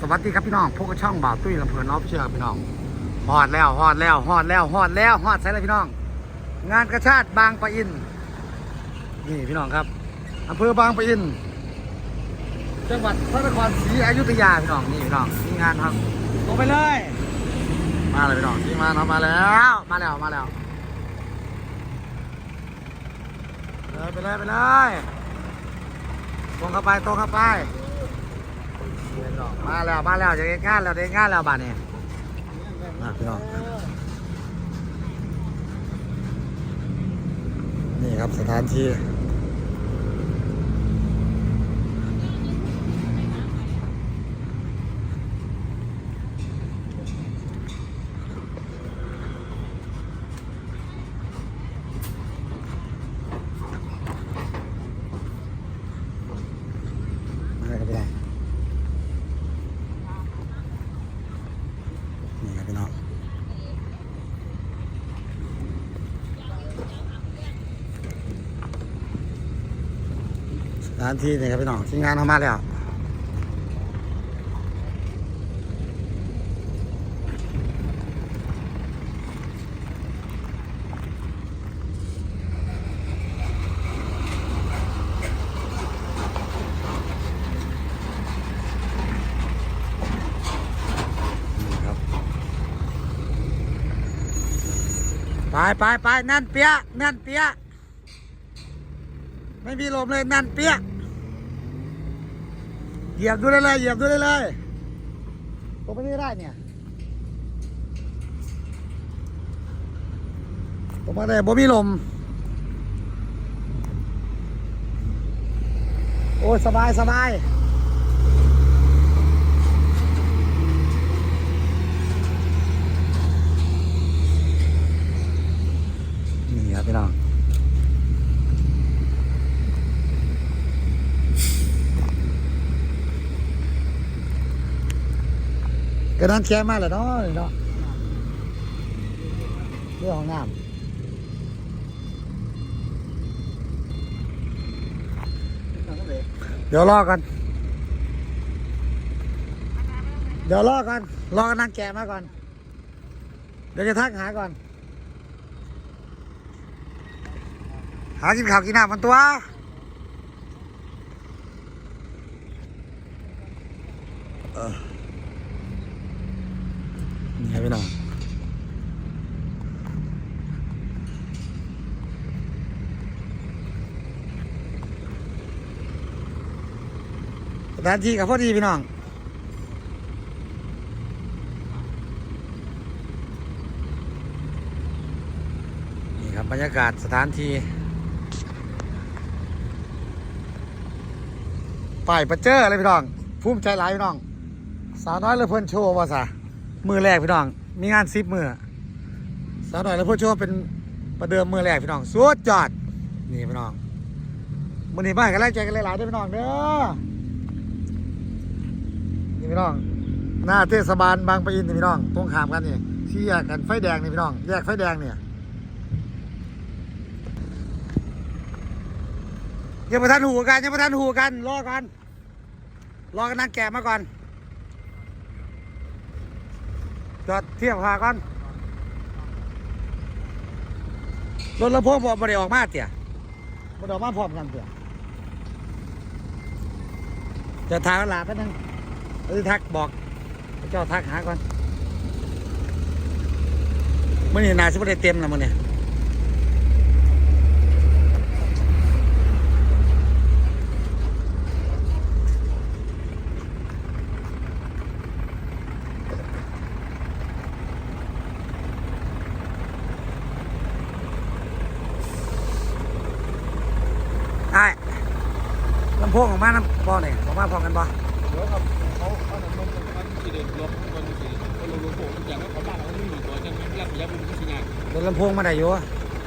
สวัสดีครับพี่น้องพวกบช่องบ่าวตุ้ยลำเพลินออฟเชียร์พี่น้องฮอดแล้วฮอดแล้วฮอดแล้วฮอดแล้วฮอดใส่เลยพี่น้อง งานกระชาติบางปะอิน นี่พี่น้องครับอำเภอบางปะอิน จังหวัดพระนครศรีอยุธยาพี่น้องนี่พี่น้องมีงานครับลงไปเลย มาเลยพี่น้องที่มาเนาะมาแล้ว มาแล้วมาแล้วเลยไปเลยไปเลยตรงเข้าไปตรงเข้าไป มาแล้วมาแล้วจะเด็กงานแล้วเด็กงานแล้วบ้านนี้อะพี่น้องนี่ครับสถานที่มาเลยครับพี่น้องนี่ครับพี่น้องสถานที่นี่ครับพี่น้องที่งานเข้ามาแล้วนี่ครับไปไปไปแน่นเปียะแน่นเปียะไม่มีลมเลยแน่นเปียะ เหยียบดูได้เลยเหยียบดูได้เลยตรงไปนี่ได้เนี่ยตรงมาได้บ่มีลม โอ้สบายสบายนี่ครับพี่น้อง กระดานแชร์มาแล้วเนาะนี่เนาะเรื่องของน้ำเดี๋ยวรอกัน เดี๋ยวรอกัน รอกันนั่งแกะมาก่อน เดี๋ยวจะทักหาก่อน หากินข้าวกินน้ำมันตัว เออ นี่ครับพี่น้องสถานที่กับพอดีพี่น้องนี่ครับบรรยากาศสถานที่ป้ายประเจออะไรพี่น้องภูมิใจหลายพี่น้อง สาวน้อยเลยเพิ่นโชว์ว่าซะ มือแรกพี่น้อง มีงานซิปมือสาวหน้อยเลยเพิ่นโชว์เป็นประเดิมมือแรกพี่น้องสุดยอดนี่พี่น้องมือนี้มาให้กันแรงใจกันหลายๆด้อพี่น้องเด้อนี่พี่น้อง หน้าเทศบาลบางปะอินนี่พี่น้องตรงขามกันนี่ที่แยกกันไฟแดงนี่พี่น้อง แยกไฟแดงเนี่ยยังไม่ทันหูกันยังไม่ทันหูกันรอกันรอกันนั่งแกะมาก่อน จอดเทียบพาก่อนรถลำโพงพอมาได้ออกมาเตี่ยมาได้ออกมาพร้อมกันเตี่ยจะทางหลาแป๊บนึงเออทักบอกให้เจ้าทักหาก่อนมื่อนี้นาสิบ่ได้เต็มแล้วมื่อนี้ ไอ้ ลำโพงออกมาน้ำบ่อนี่ออกมาพร้อมกันบ่เดี๋ยวครับเขาเขาทำมันมันสีเด็ดลบมันสีคนลงลงโผล่อย่างนั้นเขาบ้านเราไม่มีตัวจังนั้นรับยับมันก็สิงานรถลำโพงมาได้อยู่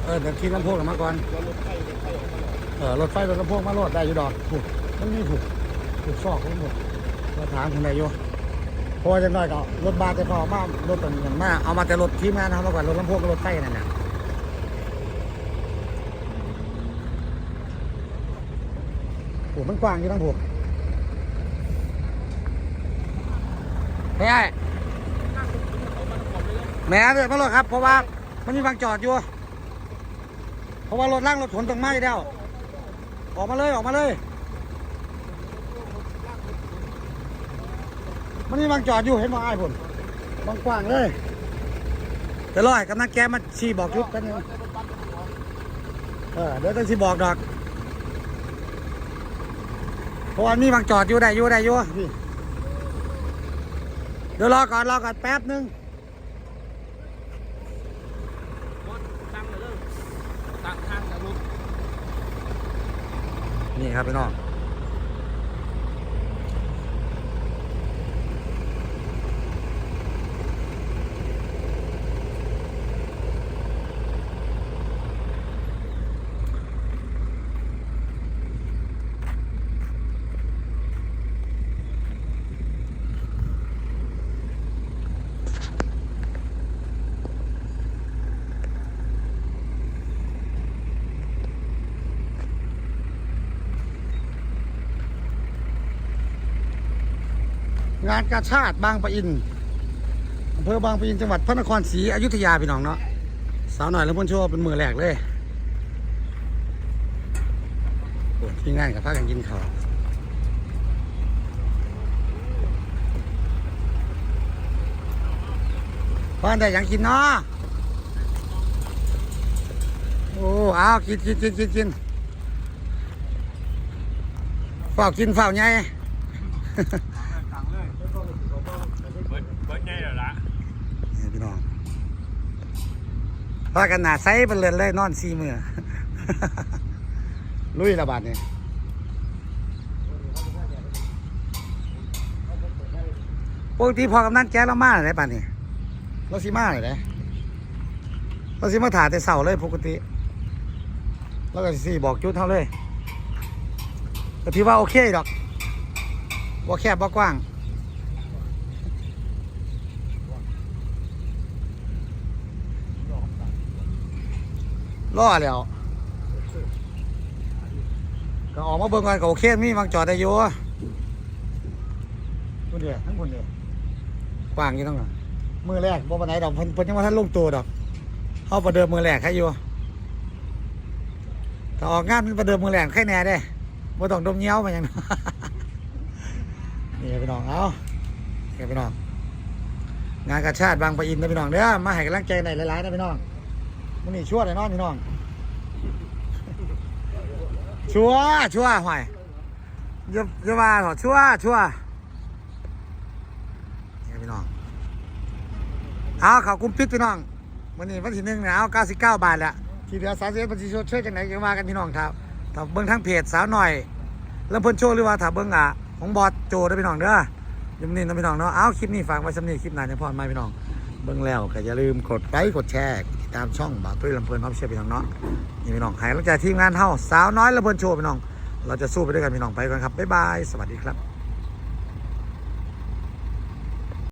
เออเดี๋ยวขี่ลำโพงออกมาก่อนเราลดไฟลดไฟออกมาเออรถไฟรถลำโพงมาโหลดได้อยู่ดอกถูกมันมีถูกถูกซอกของหมดเราถามคนได้อยู่พอจะน้อยก็รถบาสจะพอมารถตัวนี้มาเอามาแต่รถที่มานเอามาก่อนรถลำโพงกับรถไฟนั่นน่ะ โอ้มันกว้างอยู่ทั้งพวกไม่ใช่นั่งเขามันขอบเลยแม่เลยมาเลยครับ เพราะว่ามันมีบางจอดอยู่ เพราะว่ารถล่างรถขนตรงไม้เดียวออกมาเลยออกมาเลย มันมีบางจอดอยู่เห็นบ่ไอ้ผลบางกว้างเลยเดี๋ยวรอให้กำนันแกมาชี้บอกชุดกันนึงเออเดี๋ยวต้องชี้บอกดอก ราะว่ามีบางจอดอยู่ได้อยู่ได้อยู่พี่เดี๋ยวรอก่อนรอก่อนแป๊บนึงตั้งเลยตั้งข้างกับรถนี่ครับพี่น้อง งานกาชาติบางปะอินอำเภอบางปะอินจังหวัดพระนครศรีอยุธยาพี่น้องเนาะสาวหน่อยแล้วพ้นโชว์เป็นมือแรกเลยที่งานกับพากันกินข้าวบ้านได้ยังกินเนาะโอ้เอากินกินกินกินกินฝากินฝ้าไง ตั้งเลยเบิร์ดเบิร์ดใหญ่แล้วละนี่พี่น้องพากันหนาไซเป็นเรือนเลยนอนซีมือ ลุยระบาดเนี่ยปกติพอกำนันแก้เรามาไหนป่านนี่เราสิมาไหนเราสิมาถ่ายแต่เสาเลยปกติแล้วก็สิบอกจุดเท่าเลยก็ถือว่าโอเคดอกว่าแคบว่ากว้าง ล่อแล้วก็ออกมาเบิ่งกันก็โอเคมีบางจอดได้อยู่คนเดียวทั้งคนเดียวกว้างอยู่ทั้งนั้นมือแรกบ่ปานไหนดอกเพิ่นเพิ่นยังว่าท่านลงตัวดอกเฮาประเดิมมือแรกใครอยู่ถ้าออกงานมันประเดิมมือแรกใครแน่เด้บ่ต้องดมเงี้ยวมาหยังนั้นนี่พี่น้องเอานี่พี่น้อง งานกาชาติบางปะอินนะพี่น้องเด้อมาให้กำลังใจในหลายๆนะพี่น้อง มันนี่ชั่วเลยเนาะพี่น้อง ชั่วชั่วห่วยอย่าอย่ามาเถอะชั่วชั่วนี่พี่น้อง เอาเขากุ้มปิดพี่น้องวันนี้วันที่หนึ่งเนี่ยเอาเก้าสิบเก้าบาทแหละที่เหลือสามสิบเอ็ดบัญชีช่วยจังไหนยังมากันพี่น้องครับถ้าเบิ้งทั้งเพจสาวหน่อยแล้วเพิ่นโชว์หรือว่าถ้าเบิ้งอะของบอสโจเด้พี่น้องเด้อยังนี่นะพี่น้องเนาะ เอาคลิปนี้ฝากไว้สำนีคลิปหน้าจะพอดมาพี่น้อง เบิ่งแล้วก็อย่าลืมกดไลค์กดแชร์ ตามช่องบ่าวตุ้ยลำเพลินออฟเชียร์พี่น้องเนาะนี่พี่น้องหายหลังใจทีมงานเฮาสาวน้อยลำเพลินโชว์พี่น้อง เราจะสู้ไปด้วยกันพี่น้องไปกันครับบ๊ายบายสวัสดีครับ